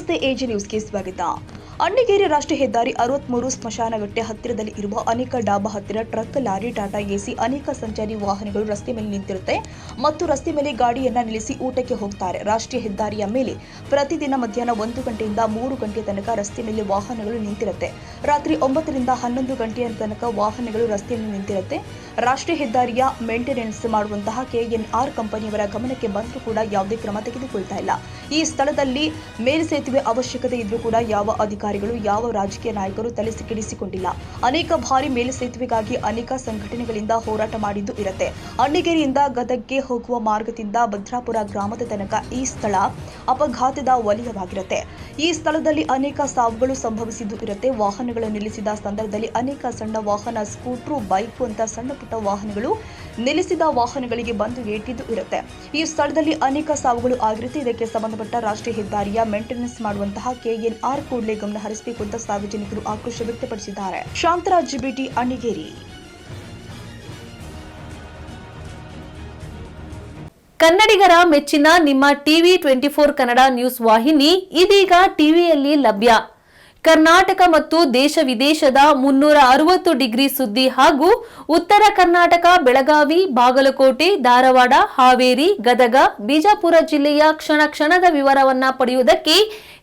ನಮಸ್ತೆ ಎಜಿ ನ್ಯೂಸ್ಗೆ ಸ್ವಾಗತ. ಅಣ್ಣಿಗೇರಿ ರಾಷ್ಟ್ರೀಯ ಹೆದ್ದಾರಿ ಅರವತ್ಮೂರು ಸ್ಮಶಾನಗಟ್ಟೆ ಹತ್ತಿರದಲ್ಲಿ ಇರುವ ಅನೇಕ ಡಾಬಾ ಹತ್ತಿರ ಟ್ರಕ್, ಲಾರಿ, ಟಾಟಾ ಎಸಿ ಅನೇಕ ಸಂಚಾರಿ ವಾಹನಗಳು ರಸ್ತೆ ಮೇಲೆ ನಿಂತಿರುತ್ತೆ ಮತ್ತು ರಸ್ತೆ ಮೇಲೆ ಗಾಡಿಯನ್ನ ನಿಲ್ಲಿಸಿ ಊಟಕ್ಕೆ ಹೋಗ್ತಾರೆ. ರಾಷ್ಟ್ರೀಯ ಹೆದ್ದಾರಿಯ ಮೇಲೆ ಪ್ರತಿದಿನ ಮಧ್ಯಾಹ್ನ ಒಂದು ಗಂಟೆಯಿಂದ ಮೂರು ಗಂಟೆ ತನಕ ರಸ್ತೆ ಮೇಲೆ ವಾಹನಗಳು ನಿಂತಿರುತ್ತೆ. ರಾತ್ರಿ ಒಂಬತ್ತರಿಂದ ಹನ್ನೊಂದು ಗಂಟೆಯ ತನಕ ವಾಹನಗಳು ರಸ್ತೆಯಲ್ಲಿ ನಿಂತಿರುತ್ತೆ. ರಾಷ್ಟ್ರೀಯ ಹೆದ್ದಾರಿಯ ಮೇಂಟೆನೆನ್ಸ್ ಮಾಡುವಂತಹ ಕೆಎನ್ಆರ್ ಕಂಪನಿಯವರ ಗಮನಕ್ಕೆ ಬಂದರೂ ಕೂಡ ಯಾವುದೇ ಕ್ರಮ ತೆಗೆದುಕೊಳ್ತಾ ಇಲ್ಲ. ಈ ಸ್ಥಳದಲ್ಲಿ ಮೇಲ್ಸೇತುವೆ ಅವಶ್ಯಕತೆ ಇದ್ರೂ ಕೂಡ ಯಾವ ಅಧಿಕಾರಿಗಳು ಯಾವ ರಾಜಕೀಯ ನಾಯಕರು ತಲೆ ಸಿಕ್ಕಿಡಿಸಿಕೊಂಡಿಲ್ಲ. ಅನೇಕ ಬಾರಿ ಮೇಲುಸೇತುವೆಗಾಗಿ ಅನೇಕ ಸಂಘಟನೆಗಳಿಂದ ಹೋರಾಟ ಮಾಡಿದ್ದು ಇರುತ್ತೆ. ಅಣ್ಣಿಗೇರಿಯಿಂದ ಗದಗ್ಗೆ ಹೋಗುವ ಮಾರ್ಗದಿಂದ ಭದ್ರಾಪುರ ಗ್ರಾಮದ ತನಕ ಈ ಸ್ಥಳ ಅಪಘಾತದ ವಲಯವಾಗಿರುತ್ತೆ. ಈ ಸ್ಥಳದಲ್ಲಿ ಅನೇಕ ಸಾವುಗಳು ಸಂಭವಿಸಿದ್ದು ಇರುತ್ತೆ. ವಾಹನಗಳು ನಿಲ್ಲಿಸಿದ ಸಂದರ್ಭದಲ್ಲಿ ಅನೇಕ ಸಣ್ಣ ವಾಹನ, ಸ್ಕೂಟ್ರು, ಬೈಕು ಅಂತ ಸಣ್ಣ ಪುಟ್ಟ ವಾಹನಗಳು ನಿಲ್ಲಿಸಿದ ವಾಹನಗಳಿಗೆ ಬಂದು ಏಟಿದ್ದು ಇರುತ್ತೆ. ಈ ಸ್ಥಳದಲ್ಲಿ ಅನೇಕ ಸಾವುಗಳು ಆಗಿರುತ್ತೆ. ಇದಕ್ಕೆ ಸಂಬಂಧಪಟ್ಟ ರಾಷ್ಟ್ರೀಯ ಹೆದ್ದಾರಿಯ ಮೇಂಟೆನೆನ್ಸ್ ಮಾಡುವಂತಹ ಕೆಎನ್ಆರ್ ಕೂಡಲೇ ಗಮನ ಹರಿಸಬೇಕು ಅಂತ ಸಾರ್ವಜನಿಕರು ಆಕ್ರೋಶ ವ್ಯಕ್ತಪಡಿಸಿದ್ದಾರೆ. ಶಾಂತರಾಜ್ ಭೇಟಿ ಅಣಿಗೇರಿ ಕನ್ನಡಿಗರ ಮೆಚ್ಚಿನ ನಿಮ್ಮ TV twenty four Kannada news ವಾಹಿನಿ ಇದೀಗ ಟಿವಿಯಲ್ಲಿ ಲಭ್ಯ. ಕರ್ನಾಟಕ ಮತ್ತು ದೇಶ ವಿದೇಶದ ಮುನ್ನೂರ ಅರವತ್ತು ಡಿಗ್ರಿ ಸುದ್ದಿ ಹಾಗೂ ಉತ್ತರ ಕರ್ನಾಟಕ, ಬೆಳಗಾವಿ, ಬಾಗಲಕೋಟೆ, ಧಾರವಾಡ, ಹಾವೇರಿ, ಗದಗ, ಬಿಜಾಪುರ ಜಿಲ್ಲೆಯ ಕ್ಷಣ ಕ್ಷಣದ ವಿವರವನ್ನ ಪಡೆಯುವುದಕ್ಕೆ